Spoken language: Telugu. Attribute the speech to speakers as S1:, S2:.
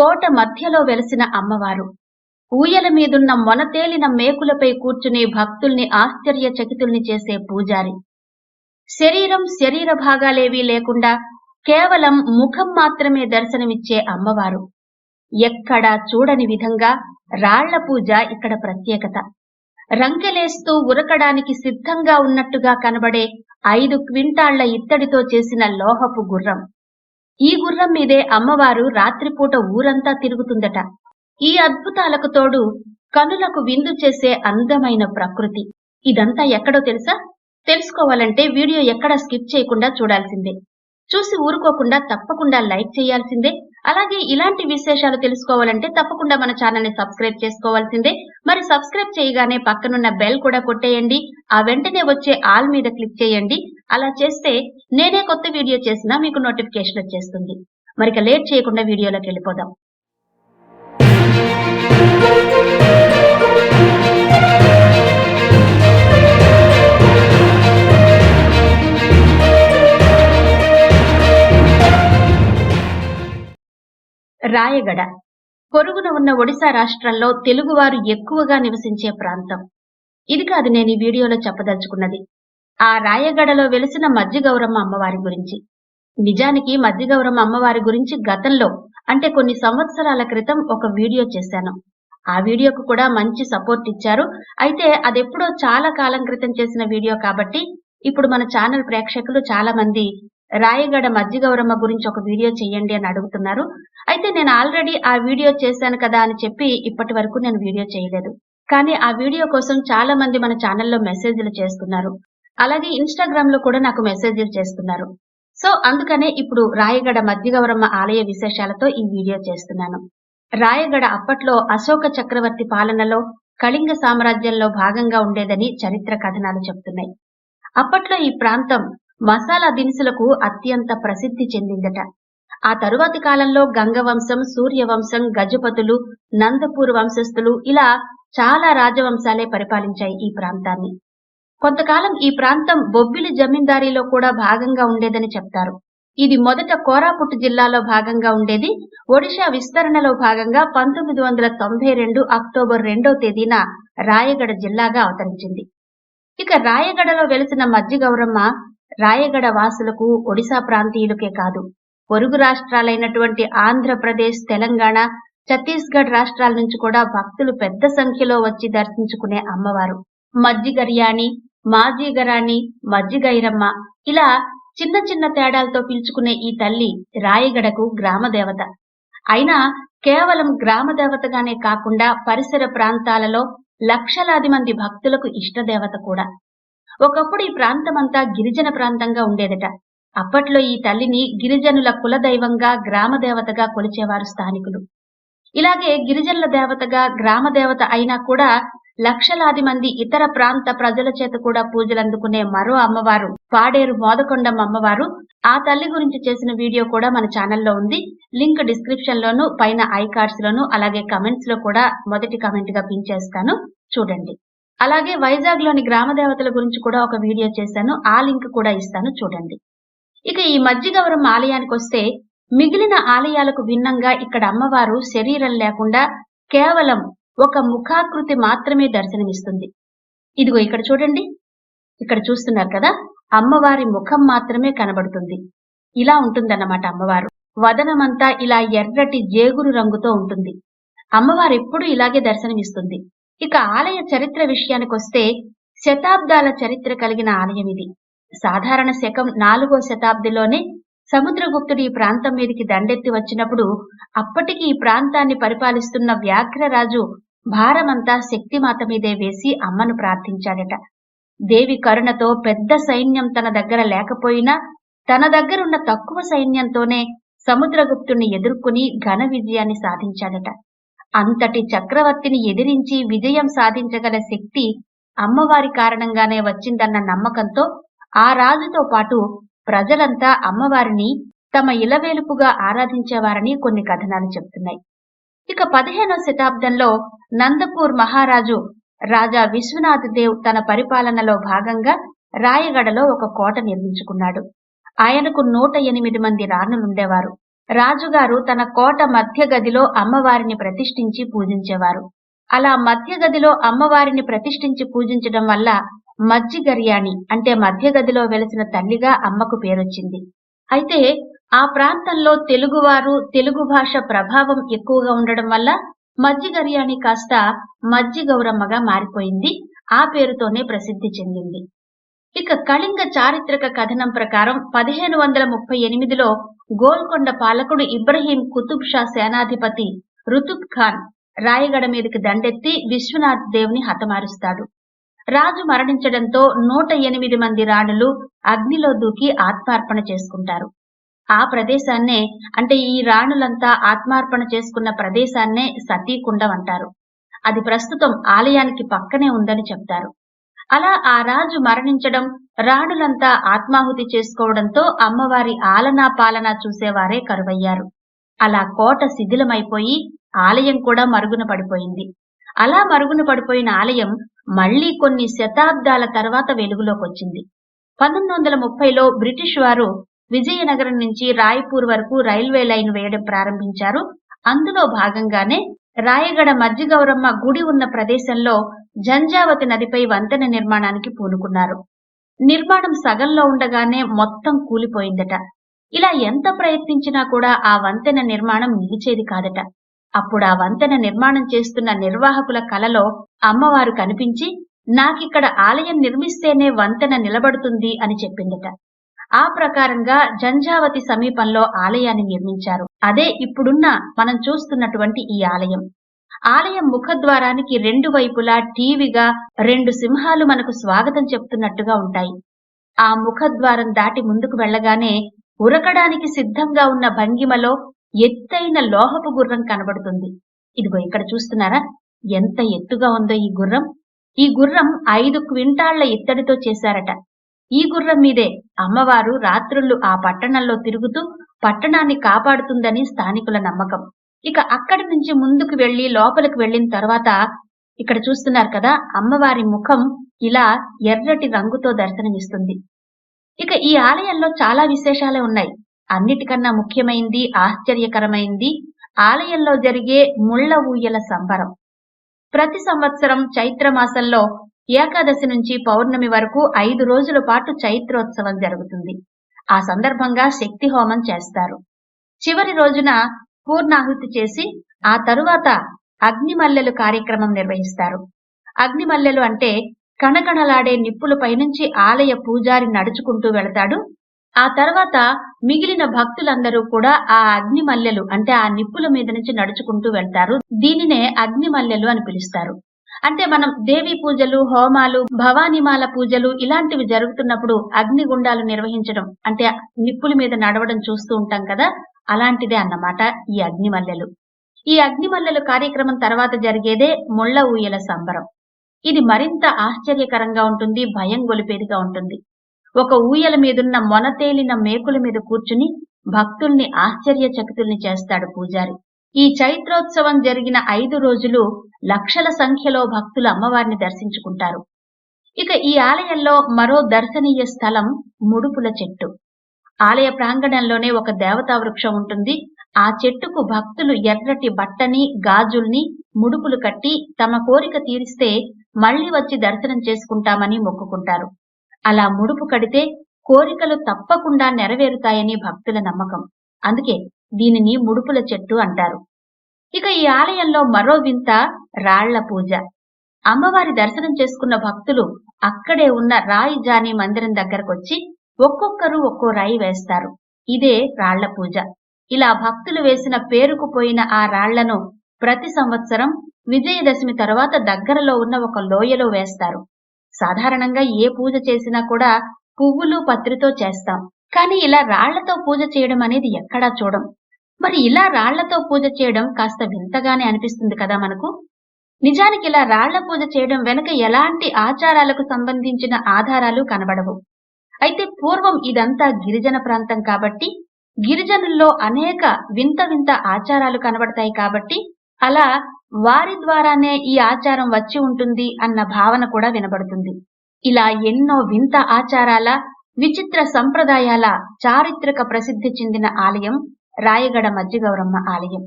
S1: కోట మధ్యలో వెలసిన అమ్మవారు. ఊయల మీదున్న మొనతేలిన మేకులపై కూర్చుని భక్తుల్ని ఆశ్చర్యచకితుల్ని చేసే పూజారి. శరీరం శరీర భాగాలేవీ లేకుండా కేవలం ముఖం మాత్రమే దర్శనమిచ్చే అమ్మవారు. ఎక్కడా చూడని విధంగా రాళ్ళ పూజ ఇక్కడ ప్రత్యేకత. రంకెలేస్తూ ఉరకడానికి సిద్ధంగా ఉన్నట్టుగా కనబడే ఐదు క్వింటాళ్ళ ఇత్తడితో చేసిన లోహపు గుర్రం. ఈ గుర్రం మీదే అమ్మవారు రాత్రిపూట ఊరంతా తిరుగుతుందట. ఈ అద్భుతాలకు తోడు కనులకు విందు చేసే అందమైన ప్రకృతి. ఇదంతా ఎక్కడో తెలుసా? తెలుసుకోవాలంటే వీడియో ఎక్కడ స్కిప్ చేయకుండా చూడాల్సిందే. చూసి ఊరుకోకుండా తప్పకుండా లైక్ చేయాల్సిందే. అలాగే ఇలాంటి విశేషాలు తెలుసుకోవాలంటే తప్పకుండా మన ఛానల్ని సబ్స్క్రైబ్ చేసుకోవాల్సిందే. మరి సబ్స్క్రైబ్ చేయగానే పక్కనున్న బెల్ కూడా కొట్టేయండి. ఆ వెంటనే వచ్చే ఆల్ మీద క్లిక్ చేయండి. అలా చేస్తే నేనే కొత్త వీడియో చేసినా మీకు నోటిఫికేషన్ వచ్చేస్తుంది. మరిక లేట్ చేయకుండా వీడియోలోకి వెళ్ళిపోదాం. రాయగడ. పొరుగున ఉన్న ఒడిశా రాష్ట్రంలో తెలుగువారు ఎక్కువగా నివసించే ప్రాంతం. ఇది కాదు నేను ఈ వీడియోలో చెప్పదలుచుకున్నది. ఆ రాయగడలో వెలిసిన మధ్యగౌరమ్మ అమ్మవారి గురించి. నిజానికి మధ్యగౌరమ్మ అమ్మవారి గురించి గతంలో అంటే కొన్ని సంవత్సరాల క్రితం ఒక వీడియో చేశాను. ఆ వీడియోకు కూడా మంచి సపోర్ట్ ఇచ్చారు. అయితే అదెప్పుడో చాలా కాలం క్రితం చేసిన వీడియో కాబట్టి ఇప్పుడు మన ఛానల్ ప్రేక్షకులు చాలా మంది రాయగడ మజ్జిగౌరమ్మ గురించి ఒక వీడియో చేయండి అని అడుగుతున్నారు. అయితే నేను ఆల్రెడీ ఆ వీడియో చేశాను కదా అని చెప్పి ఇప్పటి వరకు నేను వీడియో చేయలేదు. కానీ ఆ వీడియో కోసం చాలా మంది మన ఛానల్లో మెసేజ్లు చేస్తున్నారు. అలాగే ఇన్స్టాగ్రామ్లో కూడా నాకు మెసేజ్లు చేస్తున్నారు. సో అందుకనే ఇప్పుడు రాయగడ మధ్యగౌరమ్మ ఆలయ విశేషాలతో ఈ వీడియో చేస్తున్నాను. రాయగడ అప్పట్లో అశోక చక్రవర్తి పాలనలో కళింగ సామ్రాజ్యంలో భాగంగా ఉండేదని చరిత్ర కథనాలు చెప్తున్నాయి. అప్పట్లో ఈ ప్రాంతం మసాలా దినుసులకు అత్యంత ప్రసిద్ధి చెందిందట. ఆ తరువాతి కాలంలో గంగవంశం సూర్యవంశం గజపతులు నందపూర్ వంశస్థులు ఇలా చాలా రాజవంశాలే పరిపాలించాయి ఈ ప్రాంతాన్ని. కొంతకాలం ఈ ప్రాంతం బొబ్బిలి జమీందారీలో కూడా భాగంగా ఉండేదని చెప్తారు. ఇది మొదట కోరాపుట్ జిల్లాలో భాగంగా ఉండేది. ఒడిషా విస్తరణలో భాగంగా పంతొమ్మిది వందల తొంభై రెండు అక్టోబర్ రెండో తేదీన రాయగడ జిల్లాగా అవతరించింది. ఇక రాయగడలో వెలిసిన మజ్జిగౌరమ్మ రాయగడ వాసులకు ఒడిశా ప్రాంతీయులకే కాదు. పొరుగు రాష్ట్రాలైనటువంటి ఆంధ్రప్రదేశ్ తెలంగాణ ఛత్తీస్గఢ్ రాష్ట్రాల నుంచి కూడా భక్తులు పెద్ద సంఖ్యలో వచ్చి దర్శించుకునే అమ్మవారు. మజ్జిగర్యాణి మాజీగరాణి మజ్జిగైరమ్మ ఇలా చిన్న చిన్న తేడాలతో పిలుచుకునే ఈ తల్లి రాయగడకు గ్రామ దేవత. అయినా కేవలం గ్రామ దేవతగానే కాకుండా పరిసర ప్రాంతాలలో లక్షలాది మంది భక్తులకు ఇష్టదేవత కూడా. ఒకప్పుడు ఈ ప్రాంతమంతా గిరిజన ప్రాంతంగా ఉండేదట. అప్పట్లో ఈ తల్లిని గిరిజనుల కులదైవంగా గ్రామ దేవతగా కొలిచేవారు స్థానికులు. ఇలాగే గిరిజనుల దేవతగా గ్రామ దేవత అయినా కూడా లక్షలాది మంది ఇతర ప్రాంత ప్రజల చేత కూడా పూజలు అందుకునే మరో అమ్మవారు పాడేరు మోదకొండమ్మ అమ్మవారు ఆ తల్లి గురించి చేసిన వీడియో కూడా మన ఛానల్లో ఉంది. లింక్ డిస్క్రిప్షన్ లోను పైన ఐ కార్డ్స్ లోను అలాగే కమెంట్స్లో కూడా మొదటి కమెంట్గా పిన్ చేస్తాను. చూడండి. అలాగే వైజాగ్లోని గ్రామ దేవతల గురించి కూడా ఒక వీడియో చేశాను. ఆ లింక్ కూడా ఇస్తాను చూడండి. ఇక ఈ మజ్జిగవరం ఆలయానికి వస్తే మిగిలిన ఆలయాలకు భిన్నంగా ఇక్కడ అమ్మవారు శరీరం లేకుండా కేవలం ఒక ముఖాకృతి మాత్రమే దర్శనమిస్తుంది. ఇదిగో ఇక్కడ చూడండి. ఇక్కడ చూస్తున్నారు కదా అమ్మవారి ముఖం మాత్రమే కనబడుతుంది. ఇలా ఉంటుందన్నమాట అమ్మవారు. వదనమంతా ఇలా ఎర్రటి జేగురు రంగుతో ఉంటుంది. అమ్మవారు ఎప్పుడు ఇలాగే దర్శనమిస్తుంది. ఇక ఆలయ చరిత్ర విషయానికి వస్తే శతాబ్దాల చరిత్ర కలిగిన ఆలయం ఇది. సాధారణ శకం నాలుగో శతాబ్దిలోనే సముద్రగుప్తుడు ఈ ప్రాంతం మీదకి దండెత్తి వచ్చినప్పుడు అప్పటికి ఈ ప్రాంతాన్ని పరిపాలిస్తున్న వ్యాఘ్రరాజు భారమంతా శక్తిమాత మీదే వేసి అమ్మను ప్రార్థించాడట. దేవి కరుణతో పెద్ద సైన్యం తన దగ్గర లేకపోయినా తన దగ్గరున్న తక్కువ సైన్యంతోనే సముద్రగుప్తుణ్ణి ఎదుర్కొని ఘన విజయాన్ని సాధించాడట. అంతటి చక్రవర్తిని ఎదిరించి విజయం సాధించగల శక్తి అమ్మవారి కారణంగానే వచ్చిందన్న నమ్మకంతో ఆ రాజుతో పాటు ప్రజలంతా అమ్మవారిని తమ ఇలవేలుపుగా ఆరాధించేవారని కొన్ని కథనాలు చెప్తున్నాయి. ఇక పదిహేనవ శతాబ్దంలో నందపూర్ మహారాజు రాజా విశ్వనాథ్ దేవ్ తన పరిపాలనలో భాగంగా రాయగడలో ఒక కోట నిర్మించుకున్నాడు. ఆయనకు నూట ఎనిమిది మంది రాణులుండేవారు. రాజుగారు తన కోట మధ్య గదిలో అమ్మవారిని ప్రతిష్ఠించి పూజించేవారు. అలా మధ్య గదిలో అమ్మవారిని ప్రతిష్ఠించి పూజించడం వల్ల మజ్జిగర్యాణి అంటే మధ్య గదిలో వెలిసిన తల్లిగా అమ్మకు పేరొచ్చింది. అయితే ఆ ప్రాంతంలో తెలుగువారు తెలుగు భాష ప్రభావం ఎక్కువగా ఉండడం వల్ల మజ్జిగర్యాణి కాస్త మజ్జి గౌరమ్మగా మారిపోయింది ఆ పేరుతోనే ప్రసిద్ధి చెందింది. ఇక కళింగ చారిత్రక కథనం ప్రకారం పదిహేను వందల ముప్పై ఎనిమిదిలో గోల్కొండ పాలకుడు ఇబ్రహీం కుతుబ్ షా సేనాధిపతి రుతుబ్ ఖాన్ రాయగడ మీదకి దండెత్తి విశ్వనాథ్ దేవుని హతమారుస్తాడు. రాజు మరణించడంతో నూట ఎనిమిది మంది రాణులు అగ్నిలో దూకి ఆత్మార్పణ చేసుకుంటారు. ఆ ప్రదేశాన్నే అంటే ఈ రాణులంతా ఆత్మార్పణ చేసుకున్న ప్రదేశాన్నే సతీకుండం అంటారు. అది ప్రస్తుతం ఆలయానికి పక్కనే ఉందని చెప్తారు. అలా ఆ రాజు మరణించడం రాణులంతా ఆత్మాహుతి చేసుకోవడంతో అమ్మవారి ఆలనా పాలన చూసేవారే కరువయ్యారు. అలా కోట శిథిలమైపోయి ఆలయం కూడా మరుగున పడిపోయింది. అలా మరుగున పడిపోయిన ఆలయం మళ్ళీ కొన్ని శతాబ్దాల తర్వాత వెలుగులోకి వచ్చింది పంతొమ్మిది వందల ముప్పైలో బ్రిటిష్ వారు విజయనగరం నుంచి రాయపూర్ వరకు రైల్వే లైన్ వేయడం ప్రారంభించారు. అందులో భాగంగానే రాయగడ మజ్జిగౌరమ్మ గుడి ఉన్న ప్రదేశంలో జంజావతి నదిపై వంతెన నిర్మాణానికి పూనుకున్నారు. నిర్మాణం సగంలో ఉండగానే మొత్తం కూలిపోయిందట. ఇలా ఎంత ప్రయత్నించినా కూడా ఆ వంతెన నిర్మాణం నిలిచేది కాదట. అప్పుడు ఆ వంతెన నిర్మాణం చేస్తున్న నిర్వాహకుల కలలో అమ్మవారు కనిపించి నాకిక్కడ ఆలయం నిర్మిస్తేనే వంతెన నిలబడుతుంది అని చెప్పిందట. ఆ ప్రకారంగా జంజావతి సమీపంలో ఆలయాన్ని నిర్మించారు. అదే ఇప్పుడున్న మనం చూస్తున్నటువంటి ఈ ఆలయం. ఆలయం ముఖద్వారానికి రెండు వైపులా టీవీగా రెండు సింహాలు మనకు స్వాగతం చెప్తున్నట్టుగా ఉంటాయి. ఆ ముఖద్వారం దాటి ముందుకు వెళ్ళగానే ఉరకడానికి సిద్ధంగా ఉన్న భంగిమలో ఎత్తైన లోహపు గుర్రం కనబడుతుంది. ఇదిగో ఇక్కడ చూస్తున్నారా? ఎంత ఎత్తుగా ఉందో ఈ గుర్రం. ఈ గుర్రం ఐదు క్వింటాళ్ళ ఇత్తడితో చేశారట. ఈ గుర్రం మీదే అమ్మవారు రాత్రుళ్ళు ఆ పట్టణంలో తిరుగుతూ పట్టణాన్ని కాపాడుతుందని స్థానికుల నమ్మకం. ఇక అక్కడి నుంచి ముందుకు వెళ్ళి లోపలికి వెళ్ళిన తర్వాత ఇక్కడ చూస్తున్నారు కదా అమ్మవారి ముఖం ఇలా ఎర్రటి రంగుతో దర్శనమిస్తుంది. ఇక ఈ ఆలయంలో చాలా విశేషాలే ఉన్నాయి. అన్నిటికన్నా ముఖ్యమైంది ఆశ్చర్యకరమైంది ఆలయంలో జరిగే ముళ్ళ ఊయల సంబరం. ప్రతి సంవత్సరం చైత్ర మాసంలో ఏకాదశి నుంచి పౌర్ణమి వరకు ఐదు రోజుల పాటు చైత్రోత్సవం జరుగుతుంది. ఆ సందర్భంగా శక్తి హోమం చేస్తారు. చివరి రోజున పూర్ణాహుతి చేసి ఆ తరువాత అగ్నిమల్లెలు కార్యక్రమం నిర్వహిస్తారు. అగ్నిమల్లెలు అంటే కణకణలాడే నిప్పుల పైనుంచి ఆలయ పూజారి నడుచుకుంటూ వెళతాడు. ఆ తర్వాత మిగిలిన భక్తులందరూ కూడా ఆ అగ్ని మల్లెలు అంటే ఆ నిప్పుల మీద నుంచి నడుచుకుంటూ వెళ్తారు. దీనినే అగ్ని మల్లెలు అని పిలుస్తారు. అంటే మనం దేవి పూజలు హోమాలు భవానిమాల పూజలు ఇలాంటివి జరుగుతున్నప్పుడు అగ్ని గుండాలు నిర్వహించడం అంటే నిప్పుల మీద నడవడం చూస్తూ ఉంటాం కదా. అలాంటిదే అన్నమాట ఈ అగ్నిమల్లెలు. ఈ అగ్నిమల్లెలు కార్యక్రమం తర్వాత జరిగేదే ముళ్ళ ఊయల సంబరం. ఇది మరింత ఆశ్చర్యకరంగా ఉంటుంది భయం గొలిపేదిగా ఉంటుంది. ఒక ఊయల మీదున్న మొనతేలిన మేకుల మీద కూర్చుని భక్తుల్ని ఆశ్చర్యచకితుల్ని చేస్తాడు పూజారి. ఈ చైత్రోత్సవం జరిగిన ఐదు రోజులు లక్షల సంఖ్యలో భక్తులు అమ్మవారిని దర్శించుకుంటారు. ఇక ఈ ఆలయంలో మరో దర్శనీయ స్థలం ముడుపుల చెట్టు. ఆలయ ప్రాంగణంలోనే ఒక దేవతా వృక్షం ఉంటుంది. ఆ చెట్టుకు భక్తులు ఎర్రటి బట్టని గాజుల్ని ముడుపులు కట్టి తమ కోరిక తీరిస్తే మళ్ళీ వచ్చి దర్శనం చేసుకుంటామని మొక్కుకుంటారు. అలా ముడుపు కడితే కోరికలు తప్పకుండా నెరవేరుతాయని భక్తుల నమ్మకం. అందుకే దీనిని ముడుపుల చెట్టు అంటారు. ఇక ఈ ఆలయంలో మరో వింత రాళ్ళ పూజ. అమ్మవారి దర్శనం చేసుకున్న భక్తులు అక్కడే ఉన్న రాయి జానీ మందిరం దగ్గరకొచ్చి ఒక్కొక్కరు ఒక్కో రాయి వేస్తారు. ఇదే రాళ్ళ పూజ. ఇలా భక్తులు వేసిన పేరుకుపోయిన ఆ రాళ్ళను ప్రతి సంవత్సరం విజయదశమి తర్వాత దగ్గరలో ఉన్న ఒక లోయలో వేస్తారు. సాధారణంగా ఏ పూజ చేసినా కూడా పువ్వులు పత్రితో చేస్తాం. కానీ ఇలా రాళ్ళతో పూజ చేయడం అనేది ఎక్కడా చూడం. మరి ఇలా రాళ్ళతో పూజ చేయడం కాస్త వింతగానే అనిపిస్తుంది కదా మనకు? నిజానికి ఇలా రాళ్ళ పూజ చేయడం వెనుక ఎలాంటి ఆచారాలకు సంబంధించిన ఆధారాలు కనబడవు. అయితే పూర్వం ఇదంతా గిరిజన ప్రాంతం కాబట్టి గిరిజనుల్లో అనేక వింత వింత ఆచారాలు కనబడతాయి కాబట్టి అలా వారి ద్వారానే ఈ ఆచారం వచ్చి ఉంటుంది అన్న భావన కూడా వినబడుతుంది. ఇలా ఎన్నో వింత ఆచారాల విచిత్ర సంప్రదాయాల చారిత్రక ప్రసిద్ధి చెందిన ఆలయం రాయగడ మధ్యగౌరమ్మ ఆలయం.